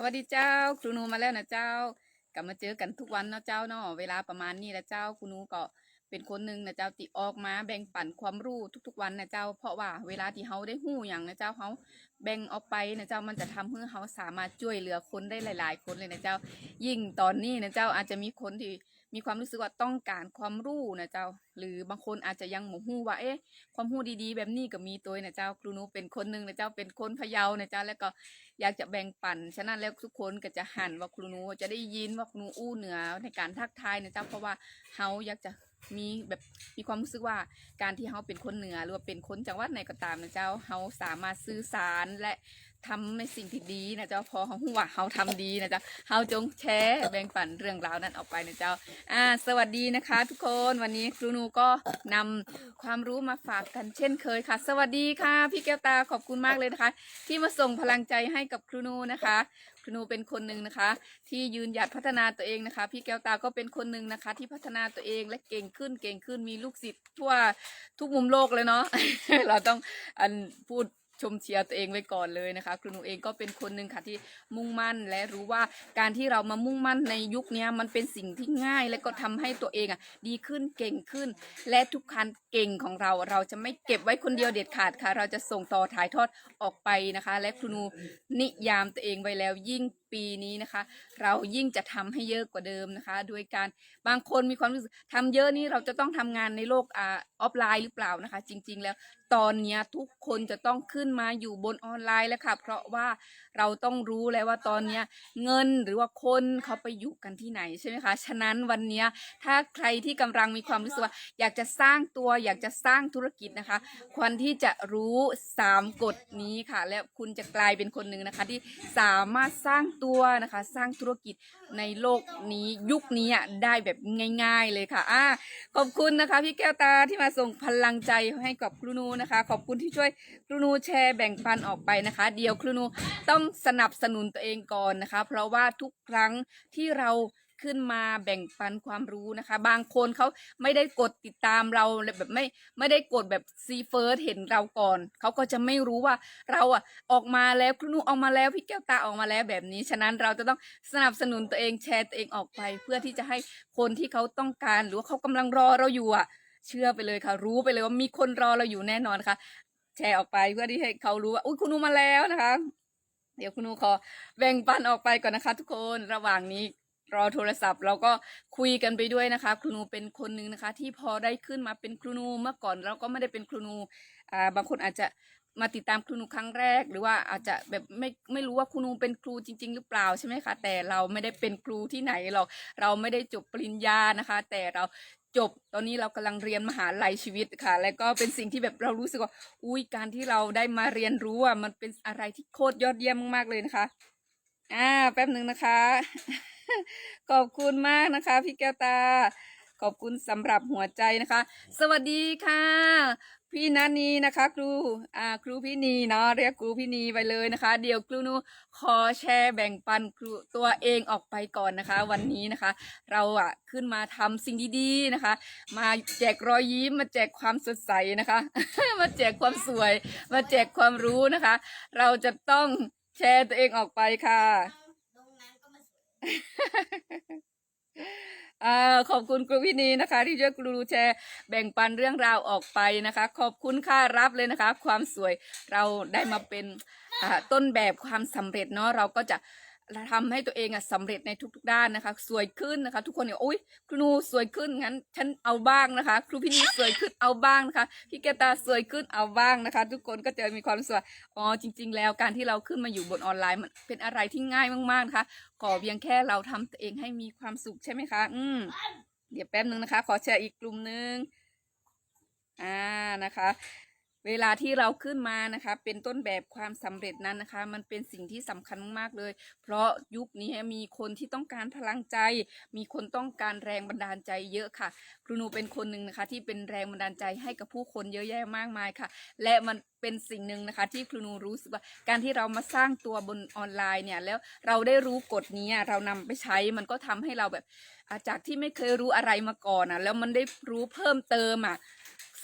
สวัสดีเจ้า ครูนูมาแล้วนะเจ้ากลับมาเจอกันทุกวันเนาะเจ้าเนาะเวลาประมาณนี้นะเจ้าครูนูก็เป็นคนหนึ่งนะเจ้าติออกมาแบ่งปันความรู้ทุกๆวันนะเจ้า เพราะว่าเวลาที่เขาได้หู้อย่างนะเจ้าเขาแบ่งออกไปนะเจ้ามันจะทำให้เขาสามารถช่วยเหลือคนได้หลาย ๆ คนเลยนะเจ้า ยิ่งตอนนี้นะเจ้าอาจจะมีคนที่ มีความรู้สึกว่าต้องการความรู้นะเจ้า หรือบางคนอาจจะยังหมหูว่าเอ๊ะความรู้ดีๆ แบบนี้ก็มีตัวนะเจ้าครูนูเป็นคนหนึ่งนะเจ้าเป็นคนพะเยานะเจ้าแล้วก็อยากจะแบ่งปันฉะนั้นแล้วทุกคนก็จะหันว่าครูนูจะได้ยินว่าครูนูอู้เหนือในการทักทายนะเจ้าเพราะว่าเฮาอยากจะมีแบบมีความรู้สึกว่าการที่เฮาเป็นคนเหนือหรือว่าเป็นคนจังหวัดไหนก็ตามนะเจ้าเฮาสามารถสื่อสารและ ทำในสิ่งที่ดีนะเจ้าพอเฮาฮู้ว่าเฮาทำดีนะเจ้าเฮาจงแชร์แบ่งปันเรื่องราวนั้นออกไปนะเจ้าอ่าสวัสดีนะคะ ทุกคนวันนี้ครูนูก็นำความรู้มาฝากกันเช่นเคยค่ะ สวัสดีค่ะ พี่แก้วตาขอบคุณมากเลยนะคะ ที่มาส่งพลังใจให้กับครูนูนะคะครูนูเป็นคนหนึ่งนะคะ ที่ยืนหยัดพัฒนาตัวเองนะคะ พี่แก้วตาก็เป็นคนหนึ่งนะคะ ที่พัฒนาตัวเองและเก่งขึ้นเก่งขึ้นมีลูกศิษย์ทั่วทุกมุมโลกเลยเนาะเราต้องอันพูด ชมเชียร์ตัวเองไว้ก่อนเลยนะคะ ครูหนูเองก็เป็นคนหนึ่งค่ะที่มุ่งมั่นและรู้ว่าการที่เรามามุ่งมั่นในยุคนี้มันเป็นสิ่งที่ง่าย และก็ทำให้ตัวเองอะดีขึ้นเก่งขึ้น และทุกคันเก่งของเรา เราจะไม่เก็บไว้คนเดียวเด็ดขาดค่ะ เราจะส่งต่อถ่ายทอดออกไปนะคะ และครูหนูนิยามตัวเองไว้แล้วยิ่งปีนี้นะคะ เรายิ่งจะทำให้เยอะกว่าเดิมนะคะ โดยการบางคนมีความรู้สึกทำเยอะนี่เราจะต้องทำงานในโลกอออฟไลน์หรือเปล่านะคะ จริง ๆ แล้วตอนนี้ทุกคนจะต้องขึ้นมาอยู่บนออนไลน์แล้วค่ะ เพราะว่าเราต้องรู้แล้วว่าตอนนี้เงินหรือว่าคนเขาไปอยู่กันที่ไหนใช่ไหมคะ ฉะนั้นวันนี้ถ้าใครที่กำลังมีความรู้สึกว่า อยากจะสร้างตัวอยากจะสร้างธุรกิจนะคะ ควรที่จะรู้ 3กฎนี้ค่ะ และคุณจะกลายเป็นคนหนึ่งนะคะที่สามารถสร้างตัวนะคะ สร้างธุรกิจในโลกนี้ยุคนี้อะได้แบบง่าย ๆเลยค่ะอ่าขอบคุณนะคะ พี่แก้วตาที่มาส่งพลังใจให้กับครูนูนะคะ ขอบคุณที่ช่วยครูนูแชร์แบ่งปันออกไปนะคะ เดี๋ยวครูนูต้องสนับสนุนตัวเองก่อนนะคะ เพราะว่าทุกครั้งที่เรา ขึ้นมาแบ่งปันความรู้นะคะ บางคนเขาไม่ได้กดติดตามเราแบบไม่ไม่ได้กดแบบซีเฟิร์สเห็นเราก่อนเขาก็จะไม่รู้ว่าเราอะออกมาแล้วครูนูออกมาแล้วพี่แก้วตาออกมาแล้วแบบนี้ ฉะนั้นเราจะต้องสนับสนุนตัวเองแชร์ตัวเองออกไป เพื่อที่จะให้คนที่เขาต้องการหรือว่าเขากำลังรอเราอยู่อะ เชื่อไปเลยค่ะ รู้ไปเลยว่ามีคนรอเราอยู่แน่นอนค่ะ แชร์ออกไปเพื่อที่ให้เขารู้ว่าอุ้ยคุณนูมาแล้วนะคะเดี๋ยวคุณนูขอแบ่งปันออกไปก่อนนะคะ ทุกคนระหว่างนี้ รอโทรศัพท์ เราก็คุยกันไปด้วยนะคะ ครูนูเป็นคนหนึ่งนะคะ ที่พอได้ขึ้นมาเป็นครูนูเมื่อก่อนเราก็ไม่ได้เป็นครูนูอ่าบางคนอาจจะมาติดตามครูนูครั้งแรก หรือว่าอาจจะแบบไม่ไม่รู้ว่าครูนูเป็นครูจริง ๆ หรือเปล่าใช่ไหมคะแต่เราไม่ได้เป็นครูที่ไหนหรอกเราไม่ได้จบปริญญานะคะ แต่เราจบตอนนี้เรากำลังเรียนมหาลัยชีวิตค่ะ แล้วก็เป็นสิ่งที่แบบเรารู้สึกว่าอุ้ยการที่เราได้มาเรียนรู้อะมันเป็นอะไรที่โคตรยอดเยี่ยมมากๆเลยนะคะ อ่าแป๊บหนึ่งนะคะ ขอบคุณมากนะคะ พี่แก้วตา ขอบคุณสำหรับหัวใจนะคะ สวัสดีค่ะ พี่นานีนะคะ ครูอ่าครูพี่นีเนาะเรียกครูพี่นีไปเลยนะคะ เดี๋ยวครูนูขอแชร์แบ่งปันครูตัวเองออกไปก่อนนะคะ วันนี้นะคะ เราอะขึ้นมาทำสิ่งดีๆนะคะ มาแจกรอยยิ้มมาแจกความสดใสนะคะ มาแจกความสวย มาแจกความรู้นะคะ เราจะต้องแชร์ตัวเองออกไปค่ะ อ่าขอบคุณครูวินีนะคะ ที่ช่วยครูแชร์แบ่งปันเรื่องราวออกไปนะคะ ขอบคุณค่ารับเลยนะคะ ความสวยเราได้มาเป็นอ่าต้นแบบความสำเร็จเนาะเราก็จะ ทำให้ตัวเองอะสำเร็จในทุกๆด้านนะคะ สวยขึ้นนะคะ ทุกคนเนี่ยโอ๊ยครูนูสวยขึ้นงั้นฉันเอาบ้างนะคะ ครูพี่นีสวยขึ้นเอาบ้างนะคะพี่แกตาสวยขึ้นเอาบ้างนะคะ ทุกคนก็จะมีความรู้สึกว่าอ๋อจริง ๆ แล้วการที่เราขึ้นมาอยู่บนออนไลน์มันเป็นอะไรที่ง่ายมากๆนะคะขอเพียงแค่เราทำตัวเองให้มีความสุขใช่ไหมคะ อืมเดี๋ยวแป๊บนึงนะคะ ขอแชร์อีกกลุ่มนึงอ่านะคะ เวลาที่เราขึ้นมานะคะ เป็นต้นแบบความสำเร็จนั้นนะคะ มันเป็นสิ่งที่สำคัญมากเลย เพราะยุคนี้มีคนที่ต้องการพลังใจ มีคนต้องการแรงบันดาลใจเยอะค่ะ ครูหนูเป็นคนหนึ่งนะคะ ที่เป็นแรงบันดาลใจให้กับผู้คนเยอะแยะมากมายค่ะ และมันเป็นสิ่งหนึ่งนะคะ ที่ครูหนูรู้สึกว่าการที่เรามาสร้างตัวบนออนไลน์เนี่ยแล้วเราได้รู้กฎนี้เรานำไปใช้มันก็ทำให้เราแบบจากที่ไม่เคยรู้อะไรมาก่อนอะแล้วมันได้รู้เพิ่มเติมอะ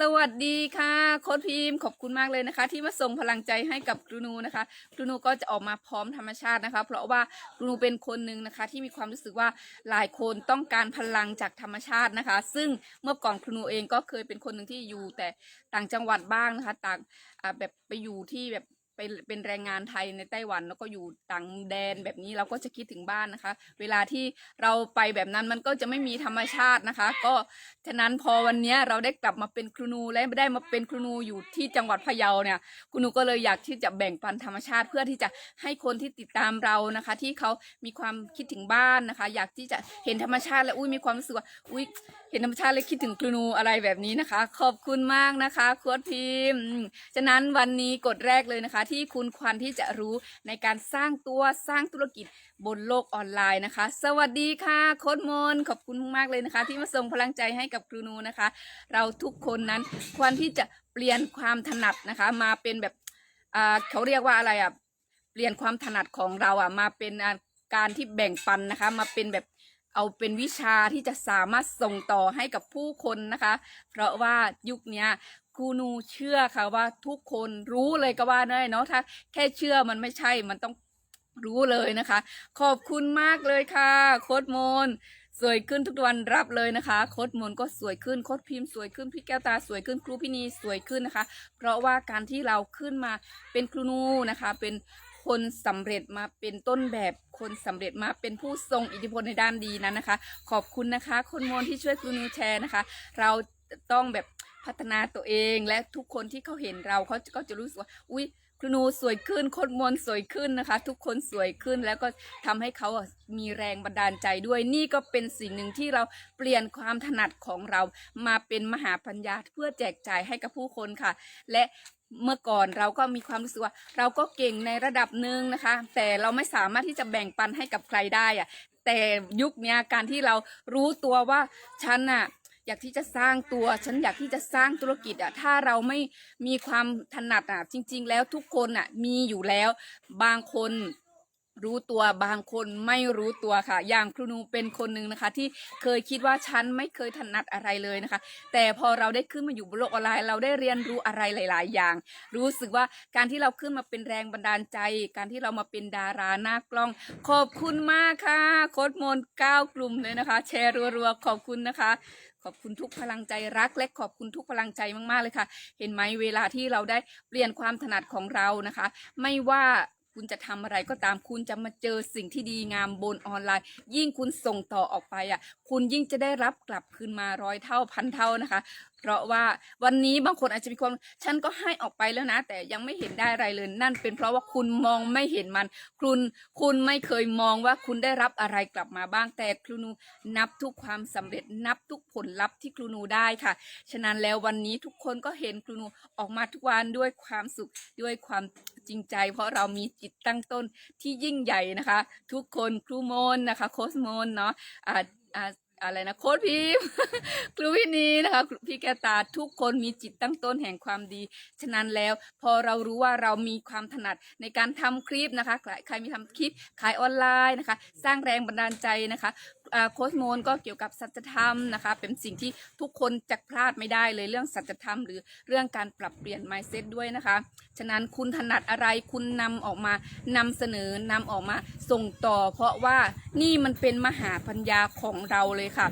สวัสดีค่ะโค้ดพิมพ์ขอบคุณมากเลยนะคะ ที่มาส่งพลังใจให้กับครูนูนะคะครูนูก็จะออกมาพร้อมธรรมชาตินะคะ เพราะว่าครูนูเป็นคนหนึ่งนะคะ ที่มีความรู้สึกว่าหลายคนต้องการพลังจากธรรมชาตินะคะ ซึ่งเมื่อก่อนครูนูเองก็เคยเป็นคนหนึ่งที่อยู่แต่ต่างจังหวัดบ้างนะคะ ต่างแบบไปอยู่ที่แบบ ไปเป็นแรงงานไทยในไต้หวันแล้วก็อยู่ต่างแดนแบบนี้เราก็จะคิดถึงบ้านนะคะ เวลาที่เราไปแบบนั้นมันก็จะไม่มีธรรมชาตินะคะ ก็ฉะนั้นพอวันนี้เราได้กลับมาเป็นครูนูและได้มาเป็นครูนูอยู่ที่จังหวัดพะเยาเนี่ยครูนูก็เลยอยากที่จะแบ่งปันธรรมชาติเพื่อที่จะให้คนที่ติดตามเรานะคะ ที่เขามีความคิดถึงบ้านนะคะ อยากที่จะเห็นธรรมชาติและอุ้ยมีความรู้สึกว่าอุ้ยเห็นธรรมชาติและคิดถึงครูนูอะไรแบบนี้นะคะ ขอบคุณมากนะคะโค้ดพิมพ์อืมฉะนั้นวันนี้กฎแรกเลยนะคะที่คุณควรที่จะรู้ในการสร้างตัวสร้างธุรกิจบนโลกออนไลน์นะคะ สวัสดีค่ะโค้ดมนขอบคุณมากๆเลยนะคะ ที่มาส่งพลังใจให้กับครูนูนะคะ เราทุกคนนั้นควรที่จะเปลี่ยนความถนัดนะคะ มาเป็นแบบอ่าเขาเรียกว่าอะไรอะเปลี่ยนความถนัดของเราอะมาเป็นการที่แบ่งปันนะคะ มาเป็นแบบเอาเป็นวิชาที่จะสามารถส่งต่อให้กับผู้คนนะคะ เพราะว่ายุคนี้ ครูนูเชื่อค่ะว่าทุกคนรู้เลยก็ว่าได้เนาะถ้าแค่เชื่อมันไม่ใช่มันต้องรู้เลยนะคะ ขอบคุณมากเลยค่ะ โค้ดมนสวยขึ้นทุกวันรับเลยนะคะ โค้ดมนก็สวยขึ้นโค้ดพิมพ์สวยขึ้นพี่แก้วตาสวยขึ้นครูพี่นีสวยขึ้นนะคะ เพราะว่าการที่เราขึ้นมาเป็นครูนูนะคะ เป็นคนสำเร็จมาเป็นต้นแบบคนสำเร็จมาเป็นผู้ทรงอิทธิพลในด้านดีนั้นนะคะ ขอบคุณนะคะ คนมนที่ช่วยครูนูแชร์นะคะ เราต้องแบบ พัฒนาตัวเองและทุกคนที่เขาเห็นเราเขาก็จะรู้สึกว่าอุ้ยครูนูสวยขึ้นคนมนสวยขึ้นนะคะ ทุกคนสวยขึ้นแล้วก็ทำให้เขามีแรงบันดาลใจด้วย นี่ก็เป็นสิ่งหนึ่งที่เราเปลี่ยนความถนัดของเรา มาเป็นมหาปัญญาเพื่อแจกจ่ายให้กับผู้คนค่ะ และเมื่อก่อนเราก็มีความรู้สึกว่า เราก็เก่งในระดับหนึ่งนะคะ แต่เราไม่สามารถที่จะแบ่งปันให้กับใครได้อะแต่ยุคนี้การที่เรารู้ตัวว่าฉันน่ะ อยากที่จะสร้างตัว ฉันอยากที่จะสร้างธุรกิจอะถ้าเราไม่มีความถนัดอะจริง ๆ แล้วทุกคนอะมีอยู่แล้ว บางคนรู้ตัวบางคนไม่รู้ตัวค่ะ อย่างครูนูเป็นคนหนึ่งนะคะ ที่เคยคิดว่าฉันไม่เคยถนัดอะไรเลยนะคะ แต่พอเราได้ขึ้นมาอยู่บนโลกออนไลน์ เราได้เรียนรู้อะไรหลาย ๆ อย่าง รู้สึกว่าการที่เราขึ้นมาเป็นแรงบันดาลใจ การที่เรามาเป็นดาราหน้ากล้อง ขอบคุณมากค่ะ โค้ดมนเก้ากลุ่มเลยนะคะ แชร์รัวๆขอบคุณนะคะ ขอบคุณทุกพลังใจรัก และขอบคุณทุกพลังใจมากๆเลยค่ะ เห็นไหมเวลาที่เราได้เปลี่ยนความถนัดของเรานะคะ ไม่ว่าคุณจะทำอะไรก็ตามคุณจะมาเจอสิ่งที่ดีงามบนออนไลน์ ยิ่งคุณส่งต่อออกไปอะ คุณยิ่งจะได้รับกลับคืนมาร้อยเท่าพันเท่านะคะ เพราะว่าวันนี้บางคนอาจจะมีคนฉันก็ให้ออกไปแล้วนะ แต่ยังไม่เห็นได้อะไรเลยนั่น เป็นเพราะว่าคุณมองไม่เห็นมัน คุณคุณไม่เคยมองว่าคุณได้รับอะไรกลับมาบ้างแต่ครูนูนับทุกความสำเร็จนับทุกผลลัพธ์ที่ครูนูได้ค่ะ ฉะนั้นแล้ววันนี้ทุกคนก็เห็นครูนูออกมาทุกวันด้วยความสุขด้วยความจริงใจ เพราะเรามีจิตตั้งต้นที่ยิ่งใหญ่นะคะ ทุกคนครูโมนนะคะโคสโมนเนาะอ่า อะไรนะโค้ดพิมครูวินีนะคะพี่แกตาทุกคนมีจิตตั้งต้นแห่งความดี ฉะนั้นแล้วพอเรารู้ว่าเรามีความถนัดในการทำคลิปนะคะ ใครมีทำคลิปขายออนไลน์นะคะ สร้างแรงบันดาลใจนะคะ โค้ชโมนก็เกี่ยวกับสัจธรรมนะคะ เป็นสิ่งที่ทุกคนจะพลาดไม่ได้เลยเรื่องสัจธรรม หรือเรื่องการปรับเปลี่ยน mindset ด้วยนะคะ ฉะนั้นคุณถนัดอะไรคุณนำออกมานำเสนอนำออกมาส่งต่อ เพราะว่านี่มันเป็นมหาปัญญาของเราเลยค่ะ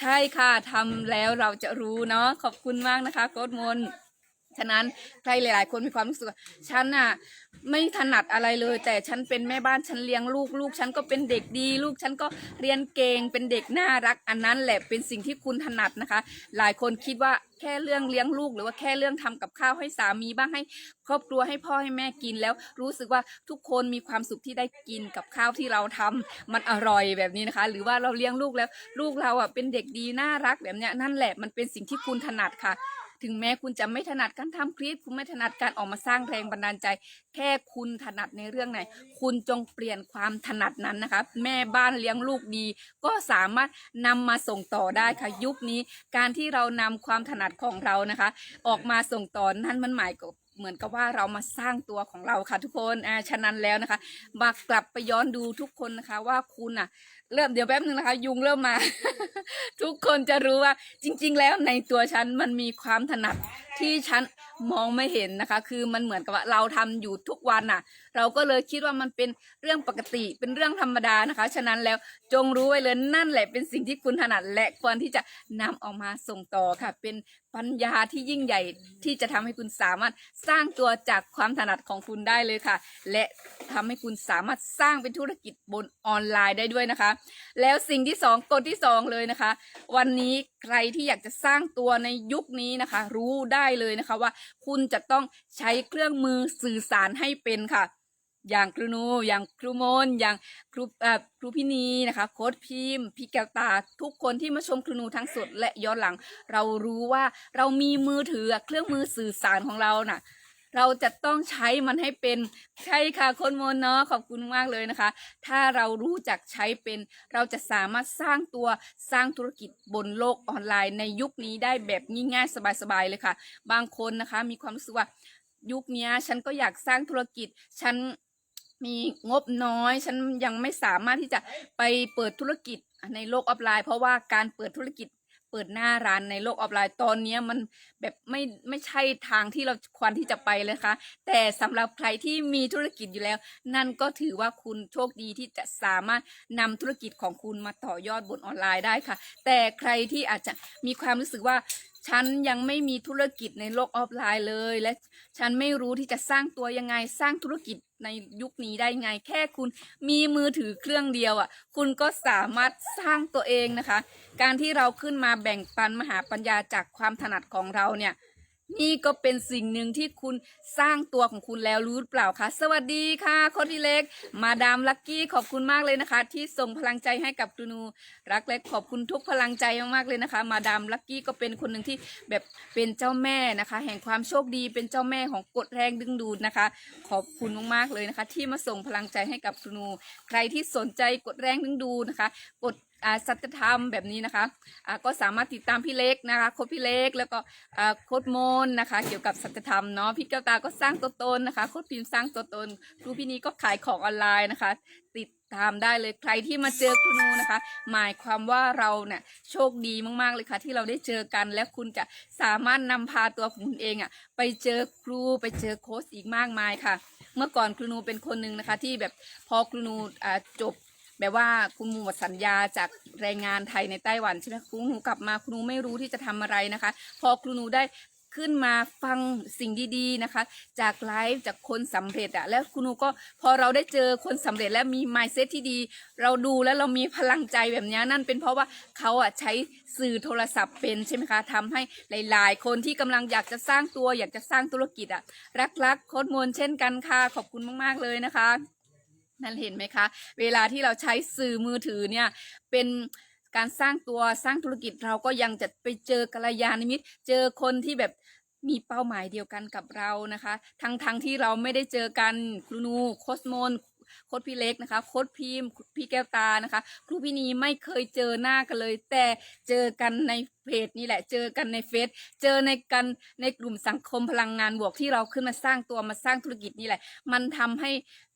ใช่ค่ะทำแล้วเราจะรู้เนาะขอบคุณมากนะคะโค้ชมน ฉะนั้นใครหลาย ๆ คนมีความรู้สึกว่าฉันน่ะไม่ถนัดอะไรเลย แต่ฉันเป็นแม่บ้านฉันเลี้ยงลูกลูกฉันก็เป็นเด็กดี ลูกฉันก็เรียนเก่งเป็นเด็กน่ารัก อันนั้นแหละเป็นสิ่งที่คุณถนัดนะคะ หลายคนคิดว่าแค่เรื่องเลี้ยงลูกหรือว่าแค่เรื่องทำกับข้าวให้สามีบ้างให้ครอบครัวให้พ่อให้แม่กินแล้วรู้สึกว่าทุกคนมีความสุขที่ได้กินกับข้าวที่เราทำมันอร่อยแบบนี้นะคะ หรือว่าเราเลี้ยงลูกแล้วลูกเราอะเป็นเด็กดีน่ารักแบบเนี้ยนั่นแหละมันเป็นสิ่งที่คุณถนัดค่ะ ถึงแม้คุณจะไม่ถนัดการทำคลิป คุณไม่ถนัดการออกมาสร้างแรงบันดาลใจ แค่คุณถนัดในเรื่องไหน คุณจงเปลี่ยนความถนัดนั้นนะคะ แม่บ้านเลี้ยงลูกดี ก็สามารถนำมาส่งต่อได้ค่ะ ยุคนี้การที่เรานำความถนัดของเรานะคะ ออกมาส่งต่อนั่นมันหมายกับเหมือนกับว่าเรามาสร้างตัวของเราค่ะทุกคน อ่า ฉะนั้นแล้วนะคะ มากลับไปย้อนดูทุกคนนะคะว่าคุณอะเริ่มเดี๋ยวแป๊บนึงนะคะ ยุงเริ่มมา ทุกคนจะรู้ว่าจริง ๆ แล้วในตัวฉันมันมีความถนัดที่ฉันมองไม่เห็นนะคะ คือมันเหมือนกับว่าเราทำอยู่ทุกวันน่ะ เราก็เลยคิดว่ามันเป็นเรื่องปกติเป็นเรื่องธรรมดานะคะ ฉะนั้นแล้วจงรู้ไว้เลยนั่นแหละเป็นสิ่งที่คุณถนัดและควรที่จะนำออกมาส่งต่อค่ะ เป็นปัญญาที่ยิ่งใหญ่ที่จะทำให้คุณสามารถสร้างตัวจากความถนัดของคุณได้เลยค่ะ และทำให้คุณสามารถสร้างเป็นธุรกิจบนออนไลน์ได้ด้วยนะคะแล้วสิ่งที่สองกฎที่สองเลยนะคะ วันนี้ใครที่อยากจะสร้างตัวในยุคนี้นะคะ รู้ได้เลยนะคะว่า คุณจะต้องใช้เครื่องมือสื่อสารให้เป็นค่ะ อย่างครูนู อย่างครูมนอย่างครูเอ่อครูพินีนะคะ โค้ดพิมพ์พี่แกวตา ทุกคนที่มาชมครูนูทั้งสดและย้อนหลัง เรารู้ว่าเรามีมือถือเครื่องมือสื่อสารของเราน่ะ เราจะต้องใช้มันให้เป็นใช่ค่ะคนมนเนาะขอบคุณมากเลยนะคะ ถ้าเรารู้จักใช้เป็น เราจะสามารถสร้างตัวสร้างธุรกิจบนโลกออนไลน์ในยุคนี้ได้แบบง่ายๆสบายๆเลยค่ะ บางคนนะคะมีความรู้สึกว่ายุคนี้ฉันก็อยากสร้างธุรกิจฉันมีงบน้อย ฉันยังไม่สามารถที่จะไปเปิดธุรกิจในโลกออนไลน์ เพราะว่าการเปิดธุรกิจ ปิดหน้าร้านในโลกออนไลน์ตอนนี้มันแบบไม่ไม่ใช่ทางที่เราควรที่จะไปเลยค่ะ แต่สำหรับใครที่มีธุรกิจอยู่แล้ว นั่นก็ถือว่าคุณโชคดีที่จะสามารถนำธุรกิจของคุณมาต่อยอดบนออนไลน์ได้ค่ะ แต่ใครที่อาจจะมีความรู้สึกว่า ฉันยังไม่มีธุรกิจในโลกออฟไลน์เลย และฉันไม่รู้ที่จะสร้างตัวยังไงสร้างธุรกิจในยุคนี้ได้ไง แค่คุณมีมือถือเครื่องเดียวอะ คุณก็สามารถสร้างตัวเองนะคะ การที่เราขึ้นมาแบ่งปันมหาปัญญาจากความถนัดของเราเนี่ย นี่ก็เป็นสิ่งหนึ่งที่คุณสร้างตัวของคุณแล้วรู้เปล่าคะสวัสดีค่ะโคดที่เล็ก มาดามลักกี้ขอบคุณมากเลยนะคะ ที่ส่งพลังใจให้กับครูนูรักและขอบคุณทุกพลังใจมากๆเลยนะคะ มาดามลักกี้ก็เป็นคนหนึ่งที่แบบเป็นเจ้าแม่นะคะ แห่งความโชคดีเป็นเจ้าแม่ของกฎแรงดึงดูดนะคะ ขอบคุณมากๆเลยนะคะ ที่มาส่งพลังใจให้กับครูนู ใครที่สนใจกฎแรงดึงดูดนะคะกฎอ่า สัจธรรมแบบนี้นะคะก็สามารถติดตามพี่เล็กนะคะโค้ดพี่เล็กแล้วก็โค้ดมนนะคะ เกี่ยวกับสัจธรรมเนาะพี่แก้วตาก็สร้างตัวตนนะคะโค้ดพิมพ์สร้างตัวตนครูพี่นี้ก็ขายของออนไลน์นะคะ ติดตามได้เลยใครที่มาเจอครูนูนะคะ หมายความว่าเราเนี่ยโชคดีมากๆเลยค่ะ ที่เราได้เจอกันและคุณจะสามารถนำพาตัวของคุณเองอะ่ะไปเจอครูไปเจอโค้ชอีกมากมายค่ะ เมื่อก่อนครูนูเป็นคนหนึ่งนะคะ ที่แบบพอครูนูจบ แบบว่าคุณหมดสัญญาจากแรงงานไทยในไต้หวันใช่ไหมครูหนูกลับมาครูหนูไม่รู้ที่จะทำอะไรนะคะ พอครูหนูได้ขึ้นมาฟังสิ่งดีๆนะคะ จากไลฟ์จากคนสำเร็จอะแล้วครูหนูก็พอเราได้เจอคนสำเร็จและมี mindset ที่ดี เราดูแล้วเรามีพลังใจแบบนี้นั่นเป็นเพราะว่าเขาอะใช้สื่อโทรศัพท์เป็นใช่ไหมคะทำให้หลายๆ คนที่กำลังอยากจะสร้างตัวอยากจะสร้างธุรกิจอะรักๆโค้ดมนเช่นกันค่ะขอบคุณมากๆเลยนะคะ นั่นเห็นไหมคะ เวลาที่เราใช้สื่อมือถือเนี่ยเป็นการสร้างตัวสร้างธุรกิจเราก็ยังจะไปเจอกัลยาณมิตร เจอคนที่แบบมีเป้าหมายเดียวกันกับเรานะคะ ทั้งทั้งที่เราไม่ได้เจอกันครูนูโคสโมน โค้ดพี่เล็กนะคะโค้ดพิมพ์พี่แก้วตานะคะ ครูพี่นีไม่เคยเจอหน้ากันเลย แต่เจอกันในเพจนี่แหละ เจอกันในเฟซเจอในกันในกลุ่มสังคมพลังงานบวกที่เราขึ้นมาสร้างตัวมาสร้างธุรกิจนี่แหละ มันทำให้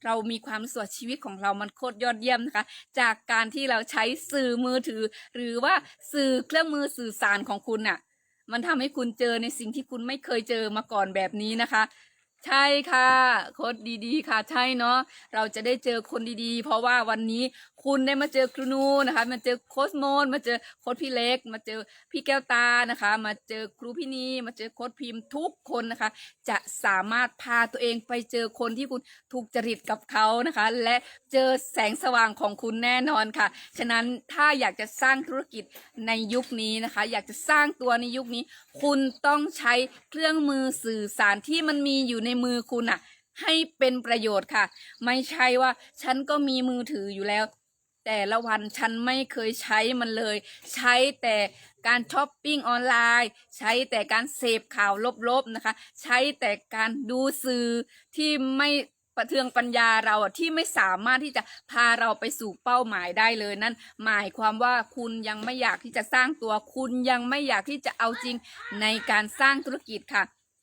เรามีความรู้สกว่าชีวิตของเรามันโคตรยอดเยี่ยมนะคะ จากการที่เราใช้สื่อมือถือ หรือว่าสื่อเครื่องมือสื่อสารของคุณน่ะ มันทำให้คุณเจอในสิ่งที่คุณไม่เคยเจอมาก่อนแบบนี้นะคะ ใช่ค่ะโค้ดดีๆ ค่ะ ใช่เนาะเราจะได้เจอคนดีๆ เพราะว่าวันนี้คุณได้มาเจอครูนูนะคะ มาเจอโค้ชโมนมาเจอโค้ชพี่เล็ก มาเจอพี่แก้วตานะคะ มาเจอครูพี่นีมาเจอโค้ชพิมพ์ทุกคนนะคะ จะสามารถพาตัวเองไปเจอคนที่คุณถูกจริตกับเขานะคะ และเจอแสงสว่างของคุณแน่นอนค่ะ ฉะนั้นถ้าอยากจะสร้างธุรกิจในยุคนี้นะคะ อยากจะสร้างตัวในยุคนี้ คุณต้องใช้เครื่องมือสื่อสารที่มันมีอยู่ในมือคุณอะให้เป็นประโยชน์ค่ะ ไม่ใช่ว่าฉันก็มีมือถืออยู่แล้ว แต่ละวันฉันไม่เคยใช้มันเลย ใช้แต่การช้อปปิ้งออนไลน์ ใช้แต่การเสพข่าวลบๆนะคะ ใช้แต่การดูสื่อที่ไม่ประเทืองปัญญาเราที่ไม่สามารถที่จะพาเราไปสู่เป้าหมายได้เลยนั่นหมายความว่าคุณยังไม่อยากที่จะสร้างตัวคุณยังไม่อยากที่จะเอาจริงในการสร้างธุรกิจค่ะ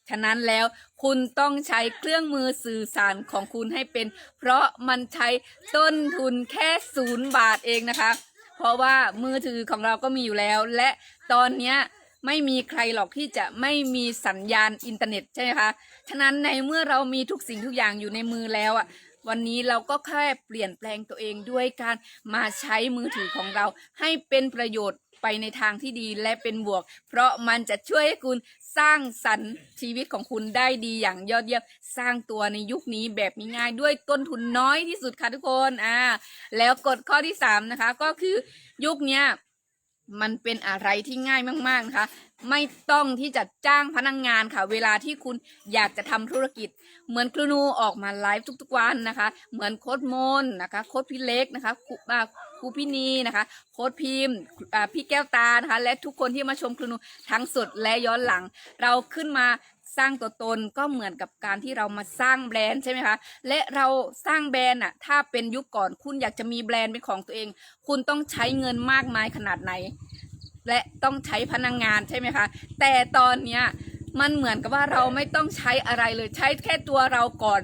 ฉะนั้นแล้วคุณต้องใช้เครื่องมือสื่อสารของคุณให้เป็น เพราะมันใช้ต้นทุนแค่ศูนย์บาทเองนะคะ เพราะว่ามือถือของเราก็มีอยู่แล้ว และตอนเนี้ยไม่มีใครหรอกที่จะไม่มีสัญญาณอินเทอร์เน็ตใช่ไหมคะ ฉะนั้นในเมื่อเรามีทุกสิ่งทุกอย่างอยู่ในมือแล้วอะวันนี้เราก็แค่เปลี่ยนแปลงตัวเองด้วยการมาใช้มือถือของเราให้เป็นประโยชน์ ไปในทางที่ดีและเป็นบวก เพราะมันจะช่วยให้คุณสร้างสรรค์ชีวิตของคุณได้ดีอย่างยอดเยี่ยมสร้างตัวในยุคนี้แบบง่ายๆด้วยต้นทุนน้อยที่สุดค่ะทุกคนอ่าแล้วกฎข้อที่สามนะคะก็คือยุคเนี้ยมันเป็นอะไรที่ง่ายมากๆนะคะ ไม่ต้องที่จะจ้างพนักงงานค่ะ เวลาที่คุณอยากจะทำธุรกิจ เหมือนครูนูออกมาไลฟ์ทุกๆวันนะคะ เหมือนโค้ดมนนะคะ โค้ดพี่เล็กนะคะ ครูพี่นีนะคะโค้ดพิมพ์พี่แก้วตานะคะ และทุกคนที่มาชมครูนูทั้งสดและย้อนหลัง เราขึ้นมาสร้างตัวตนก็เหมือนกับการที่เรามาสร้างแบรนด์ใช่ไหมคะ และเราสร้างแบรนด์อะถ้าเป็นยุคก่อนคุณอยากจะมีแบรนด์เป็นของตัวเอง คุณต้องใช้เงินมากมายขนาดไหน และต้องใช้พนักงงานใช่ไหมคะ แต่ตอนเนี้ยมันเหมือนกับว่าเราไม่ต้องใช้อะไรเลยใช้แค่ตัวเราก่อน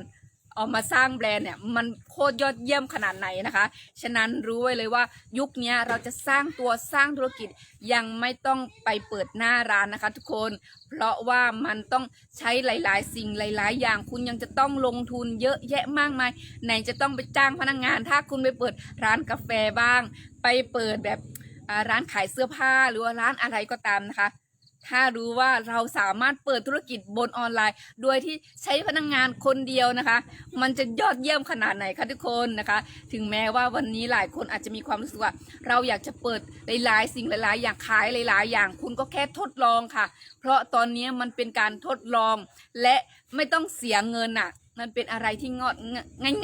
เออกมาสร้างแบรนด์เนี่ยมันโคตรยอดเยี่ยมขนาดไหนนะคะ ฉะนั้นรู้ไว้เลยว่ายุคนี้เราจะสร้างตัวสร้างธุรกิจยังไม่ต้องไปเปิดหน้าร้านนะคะ ทุกคน เพราะว่ามันต้องใช้หลาย ๆ สิ่งหลาย ๆ อย่างคุณยังจะต้องลงทุนเยอะแยะมากมายไหนจะต้องไปจ้างพนักงาน ถ้าคุณไปเปิดร้านกาแฟบ้าง ไปเปิดแบบร้านขายเสื้อผ้าหรือว่าร้านอะไรก็ตามนะคะ ถ้ารู้ว่าเราสามารถเปิดธุรกิจบนออนไลน์ โดยที่ใช้พนักงงานคนเดียวนะคะ มันจะยอดเยี่ยมขนาดไหนคะทุกคนนะคะ ถึงแม้ว่าวันนี้หลายคนอาจจะมีความรู้สึกว่า เราอยากจะเปิดหลายๆ สิ่งหลายๆ อย่างขายหลาย ๆ อย่างคุณก็แค่ทดลองค่ะ เพราะตอนนี้มันเป็นการทดลองและไม่ต้องเสียเงินอะ มันเป็นอะไรที่งอด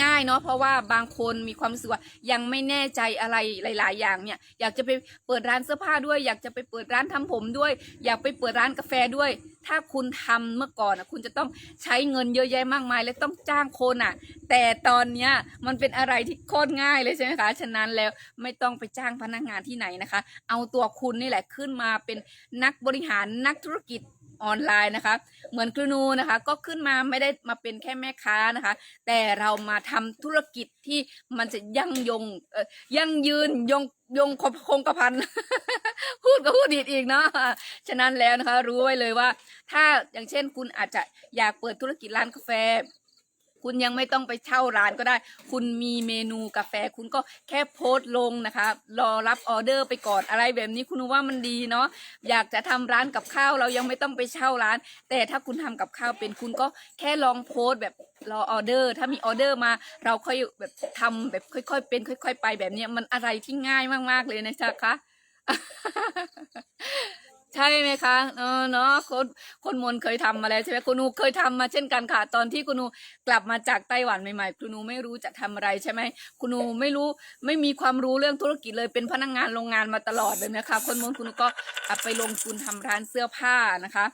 ง่ายๆเนาะเพราะว่าบางคนมีความรู้สึกว่ายังไม่แน่ใจอะไรหลาย ๆ อย่างเนี่ย อยากจะไปเปิดร้านเสื้อผ้าด้วย อยากจะไปเปิดร้านทำผมด้วย อยากไปเปิดร้านกาแฟด้วย ถ้าคุณทำเมื่อก่อนอะคุณจะต้องใช้เงินเยอะแยะมากมาย และต้องจ้างคนอะ แต่ตอนเนี้ยมันเป็นอะไรที่โคตรง่ายเลยใช่ไหมคะฉะนั้นแล้วไม่ต้องไปจ้างพนักงานที่ไหนนะคะ เอาตัวคุณนี่แหละขึ้นมาเป็นนักบริหารนักธุรกิจ ออนไลน์นะคะ เหมือนครูนูนะคะ ก็ขึ้นมาไม่ได้มาเป็นแค่แม่ค้านะคะ แต่เรามาทำธุรกิจที่มันจะยั่งยงเอ่อยั่งยืนยงยงคงกระพัน พูดก็พูดดีอีกเนาะฉะนั้นแล้วนะคะ รู้ไว้เลยว่า ถ้าอย่างเช่นคุณอาจจะอยากเปิดธุรกิจร้านกาแฟ คุณยังไม่ต้องไปเช่าร้านก็ได้ คุณมีเมนูกาแฟ คุณก็แค่โพสต์ลงนะคะ รอรับออเดอร์ไปก่อนอะไรแบบนี้คุณว่ามันดีเนาะ อยากจะทำร้านกับข้าวเรายังไม่ต้องไปเช่าร้าน แต่ถ้าคุณทำกับข้าวเป็นคุณก็แค่ลองโพสต์แบบรอออเดอร์ ถ้ามีออเดอร์มา เราค่อยแบบทำแบบค่อย ๆ เป็น ค่อย ๆ ไปแบบนี้มันอะไรที่ง่ายมากๆเลยนะจ๊ะคะ ใช่ไหมคะเออเนาะคนคนมนเคยทำมาแล้วใช่ไหมคุณนูเคยทำมาเช่นกันค่ะ ตอนที่คุณนูกลับมาจากไต้หวันใหม่ๆคุณนูไม่รู้จะทำอะไรใช่ไหมคุณนูไม่รู้ไม่มีความรู้เรื่องธุรกิจเลยเป็นพนักงานโรงงานมาตลอดเลยนะคะ คนมนคุณนูก็ไปลงทุนทำร้านเสื้อผ้านะคะ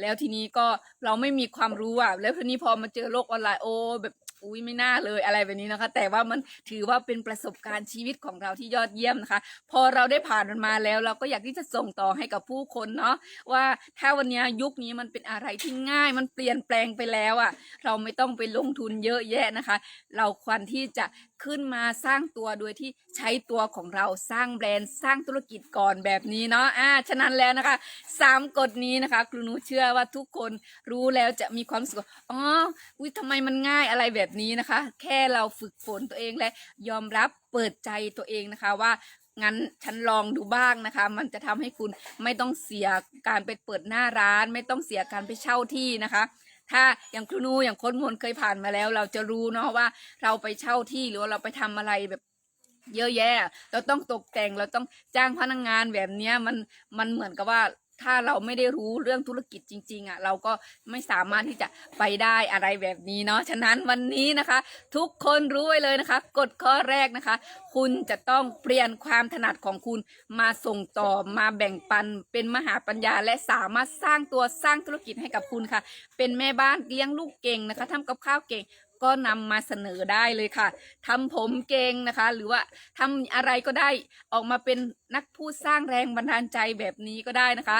แล้วทีนี้ก็เราไม่มีความรู้อะแล้วทีนี้พอมาเจอโลกออนไลน์โอ้แบบ อุ้ยไม่น่าเลยอะไรแบบนี้นะคะ แต่ว่ามันถือว่าเป็นประสบการณ์ชีวิตของเราที่ยอดเยี่ยมนะคะ พอเราได้ผ่านมันมาแล้ว เราก็อยากที่จะส่งต่อให้กับผู้คนเนาะว่าถ้าวันนี้ยุคนี้มันเป็นอะไรที่ง่าย มันเปลี่ยนแปลงไปแล้วอะ เราไม่ต้องไปลงทุนเยอะแยะนะคะ เราควรที่จะขึ้นมาสร้างตัวโดยที่ใช้ตัวของเราสร้างแบรนด์สร้างธุรกิจก่อนแบบนี้เนาะอ่าฉะนั้นแล้วนะคะสามกฎนี้นะคะครูหนูเชื่อว่าทุกคนรู้แล้วจะมีความสึกว่าอ๋ออุ้ยทำไมมันง่ายอะไรแบบนี้นะคะ แค่เราฝึกฝนตัวเองและยอมรับเปิดใจตัวเองนะคะว่างั้นฉันลองดูบ้างนะคะ มันจะทำให้คุณไม่ต้องเสียการไปเปิดหน้าร้าน ไม่ต้องเสียการไปเช่าที่นะคะ ถ้าอย่างครูนูอย่างคนมนเคยผ่านมาแล้ว เราจะรู้เนาะว่าเราไปเช่าที่หรือว่าเราไปทำอะไรแบบเยอะแยะ เราต้องตกแต่งเราต้องจ้างพนักงงานแบบเนี้ยมันมันเหมือนกับว่า ถ้าเราไม่ได้รู้เรื่องธุรกิจจริง ๆอะเราก็ไม่สามารถที่จะไปได้อะไรแบบนี้เนาะฉะนั้นวันนี้นะคะ ทุกคนรู้ไว้เลยนะคะกฎข้อแรกนะคะ คุณจะต้องเปลี่ยนความถนัดของคุณมาส่งต่อมาแบ่งปันเป็นมหาปัญญาและสามารถสร้างตัวสร้างธุรกิจให้กับคุณค่ะ เป็นแม่บ้านเลี้ยงลูกเก่งนะคะทำกับข้าวเก่ง ก็นำมาเสนอได้เลยค่ะทำผมเก่งนะคะ หรือว่าทำอะไรก็ได้ออกมาเป็นนักพูดสร้างแรงบันดาลใจแบบนี้ก็ได้นะคะ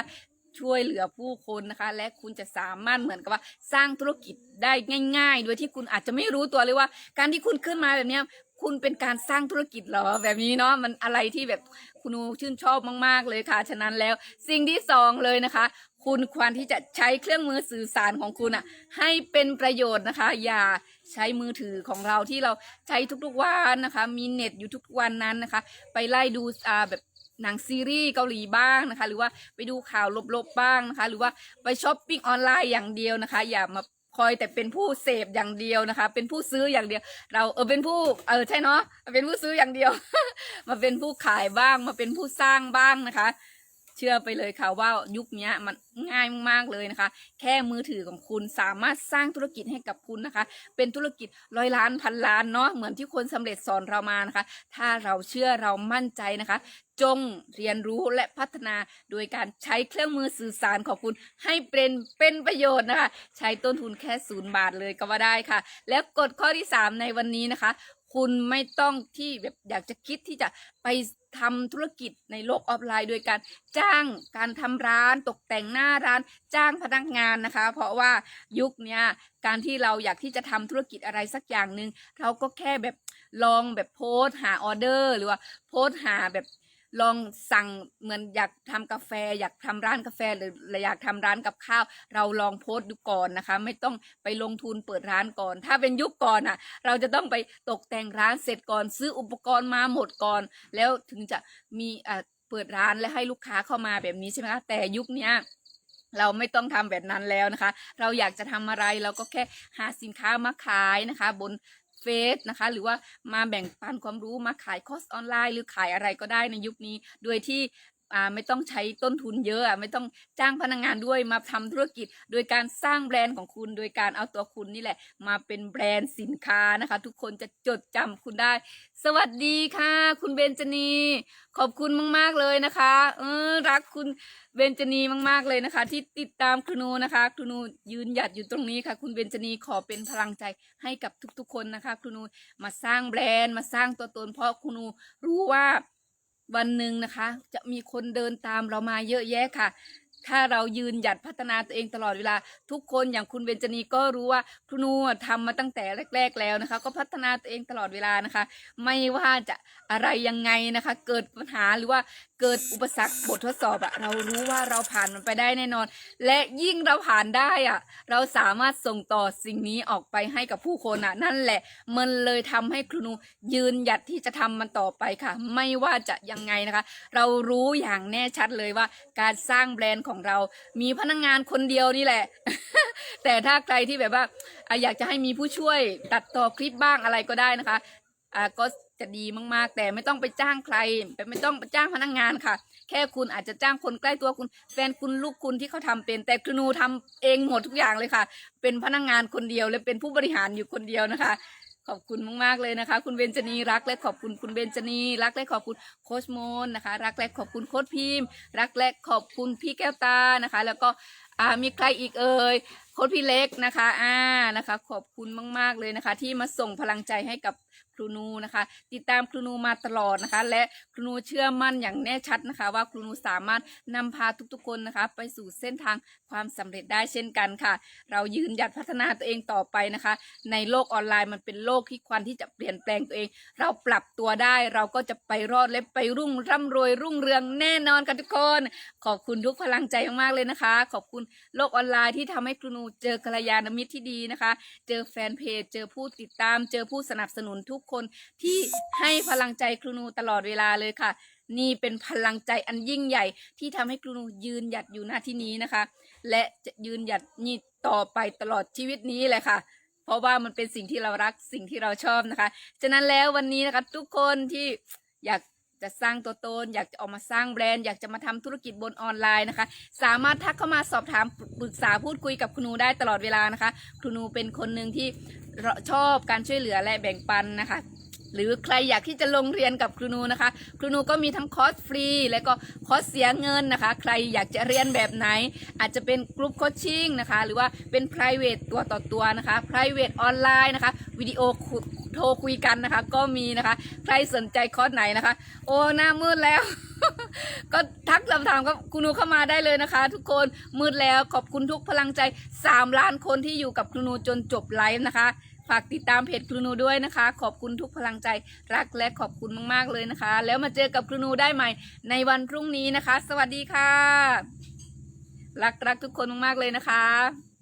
ช่วยเหลือผู้คนนะคะ และคุณจะสามารถเหมือนกับว่าสร้างธุรกิจได้ง่าย ๆ โดยที่คุณอาจจะไม่รู้ตัวเลยว่า การที่คุณขึ้นมาแบบนี้คุณเป็นการสร้างธุรกิจเหรอแบบนี้เนาะมันอะไรที่แบบคุณชื่นชอบมาก ๆ เลยค่ะ ฉะนั้นแล้วสิ่งที่สองเลยนะคะ คุณควรที่จะใช้เครื่องมือสื่อสารของคุณอะให้เป็นประโยชน์นะคะ อย่า ใช้มือถือของเราที่เราใช้ทุกๆวันนะคะ มีเน็ตอยู่ทุกวันนั้นนะคะ ไปไล่ดูอ่าแบบหนังซีรีส์เกาหลีบ้างนะคะ หรือว่าไปดูข่าวลบๆบ้างนะคะ หรือว่าไปช้อปปิ้งออนไลน์อย่างเดียวนะคะ อย่ามาคอยแต่เป็นผู้เสพอย่างเดียวนะคะ เป็นผู้ซื้ออย่างเดียว เราเออเป็นผู้เออใช่เนาะเป็นผู้ซื้ออย่างเดียว มาเป็นผู้ขายบ้าง มาเป็นผู้สร้างบ้างนะคะ เชื่อไปเลยค่ะว่ายุคนี้มันง่ายมากๆเลยนะคะ แค่มือถือของคุณสามารถสร้างธุรกิจให้กับคุณนะคะ เป็นธุรกิจร้อยล้านพันล้านเนาะเหมือนที่คนสำเร็จสอนเรามานะคะ ถ้าเราเชื่อเรามั่นใจนะคะ จงเรียนรู้และพัฒนาโดยการใช้เครื่องมือสื่อสารของคุณให้เป็นเป็นประโยชน์นะคะ ใช้ต้นทุนแค่ศูนย์บาทเลยก็ว่าได้ค่ะ แล้วกฎข้อที่สามในวันนี้นะคะ คุณไม่ต้องที่แบบอยากจะคิดที่จะไปทำธุรกิจในโลกออฟไลน์ โดยการจ้างการทำร้านตกแต่งหน้าร้าน จ้างพนักงานนะคะ เพราะว่ายุคนี้การที่เราอยากที่จะทำธุรกิจอะไรสักอย่างหนึ่งเราก็แค่แบบลองแบบโพสต์หาออเดอร์ หรือว่าโพสต์หาแบบ ลองสั่งเหมือนอยากทำกาแฟ อยากทำร้านกาแฟหรืออยากทำร้านกับข้าว เราลองโพสต์ดูก่อนนะคะ ไม่ต้องไปลงทุนเปิดร้านก่อน ถ้าเป็นยุคก่อนอะ เราจะต้องไปตกแต่งร้านเสร็จก่อนซื้ออุปกรณ์มาหมดก่อน แล้วถึงจะมีอ่าเปิดร้านและให้ลูกค้าเข้ามาแบบนี้ใช่ไหมคะแต่ยุคเนี้ยเราไม่ต้องทำแบบนั้นแล้วนะคะ เราอยากจะทำอะไรเราก็แค่หาสินค้ามาขายนะคะ บน เฟซนะคะ หรือว่ามาแบ่งปันความรู้มาขายคอร์สออนไลน์ หรือขายอะไรก็ได้ในยุคนี้ โดยที่ อ่าไม่ต้องใช้ต้นทุนเยอะอะไม่ต้องจ้างพนักงานด้วยมาทำธุรกิจ โดยการสร้างแบรนด์ของคุณ โดยการเอาตัวคุณนี่แหละ มาเป็นแบรนด์สินค้านะคะ ทุกคนจะจดจำคุณได้ สวัสดีค่ะ คุณเบนจนี ขอบคุณมาก ๆ เลยนะคะ เออรักคุณเบนจนีมาก ๆ เลยนะคะ ที่ติดตามครูนูนะคะครูนูยืนหยัดอยู่ตรงนี้ค่ะ คุณเบนจนีขอเป็นพลังใจให้กับทุกๆ คนนะคะครูนูมาสร้างแบรนด์มาสร้างตัวตนเพราะครูนูรู้ว่า วันหนึ่งนะคะ จะมีคนเดินตามเรามาเยอะแยะค่ะ ถ้าเรายืนหยัดพัฒนาตัวเองตลอดเวลา ทุกคนอย่างคุณเบนจนีก็รู้ว่าครูนูอะทำมาตั้งแต่แรก ๆ แล้วนะคะ ก็พัฒนาตัวเองตลอดเวลานะคะ ไม่ว่าจะอะไรยังไงนะคะ เกิดปัญหาหรือว่าเกิดอุปสรรคบททดสอบอะเรารู้ว่าเราผ่านมันไปได้แน่นอน และยิ่งเราผ่านได้อะเราสามารถส่งต่อสิ่งนี้ออกไปให้กับผู้คนอะนั่นแหละ มันเลยทำให้ครูนูยืนหยัดที่จะทำมันต่อไปค่ะ ไม่ว่าจะยังไงนะคะ เรารู้อย่างแน่ชัดเลยว่า การสร้างแบรนด์ของเรา มีพนักงานคนเดียวนี่แหละ แต่ถ้าใครที่แบบว่าอะอยากจะให้มีผู้ช่วยตัดต่อคลิปบ้างอะไรก็ได้นะคะอ่าก็ จะดีมากๆ แต่ไม่ต้องไปจ้างใครไม่ต้องไปจ้างพนักงานค่ะ แค่คุณอาจจะจ้างคนใกล้ตัวคุณ แฟนคุณลูกคุณที่เขาทำเป็น แต่ครูทำเองหมดทุกอย่างเลยค่ะ เป็นพนักงานคนเดียวและเป็นผู้บริหารอยู่คนเดียวนะคะ ขอบคุณมากๆเลยนะคะ คุณเบนจนีรักและขอบคุณคุณเบนจนีรักและขอบคุณโคชโมนนะคะ รักและขอบคุณโคชพิมพ์ รักและขอบคุณพี่แก้วตานะคะ แล้วก็มีใครอีกเอ่ยโค้ชพี่เล็กนะคะ อ่า นะคะ ขอบคุณมาก ๆ เลยนะคะ ที่มาส่งพลังใจให้กับ ครูนูนะคะ ติดตามครูนูมาตลอดนะคะ และครูนูเชื่อมั่นอย่างแน่ชัดนะคะ ว่าครูนูสามารถนำพาทุกๆคนนะคะ ไปสู่เส้นทางความสำเร็จได้เช่นกันค่ะ เรายืนหยัดพัฒนาตัวเองต่อไปนะคะ ในโลกออนไลน์มันเป็นโลกที่ควันที่จะเปลี่ยนแปลงตัวเอง เราปรับตัวได้เราก็จะไปรอดและไปรุ่งร่ำรวยรุ่งเรืองแน่นอนค่ะทุกคน ขอบคุณทุกพลังใจมากๆเลยนะคะ ขอบคุณโลกออนไลน์ที่ทำให้ครูนูเจอกัลยาณมิตรที่ดีนะคะ เจอแฟนเพจ เจอผู้ติดตาม เจอผู้สนับสนุนทุกคนที่ให้พลังใจครูนูตลอดเวลาเลยค่ะ นี่เป็นพลังใจอันยิ่งใหญ่ ที่ทำให้ครูนูยืนหยัดอยู่หน้าที่นี้นะคะ และจะยืนหยัดนี่ต่อไปตลอดชีวิตนี้เลยค่ะ เพราะว่ามันเป็นสิ่งที่เรารักสิ่งที่เราชอบนะคะ ฉะนั้นแล้ววันนี้นะคะทุกคนที่อยาก จะสร้างตัวตน อยากจะออกมาสร้างแบรนด์ อยากจะมาทำธุรกิจบนออนไลน์นะคะ สามารถทักเข้ามาสอบถามปรึกษาพูดคุยกับครูนูได้ตลอดเวลานะคะ ครูนูเป็นคนหนึ่งที่ชอบการช่วยเหลือและแบ่งปันนะคะหรือใครอยากที่จะลงเรียนกับครูนูนะคะ ครูนูก็มีทั้งคอร์สฟรี และก็คอร์สเสียเงินนะคะ ใครอยากจะเรียนแบบไหน อาจจะเป็นกลุ่มโคชชิ่งนะคะ หรือว่าเป็น p r i v a t e ตัวต่อตัวนะคะ p r i v a t ออนไลน์นะคะ วิดีโอคุ โทรคุยกันนะคะ ก็มีนะคะ ใครสนใจคอร์สไหนนะคะ โอ้หน้ามืดแล้ว ก็ทักสอบถามกับคุณนูเข้ามาได้เลยนะคะ ทุกคนมืดแล้วขอบคุณทุกพลังใจ 3 ล้านคนที่อยู่กับคุณนูจนจบไลฟ์นะคะฝากติดตามเพจคุณหนูด้วยนะคะ ขอบคุณทุกพลังใจรักและขอบคุณมากๆเลยนะคะ แล้วมาเจอกับคุณหนูได้ใหม่ในวันพรุ่งนี้นะคะ สวัสดีค่ะ รักรักทุกคนมากๆเลยนะคะ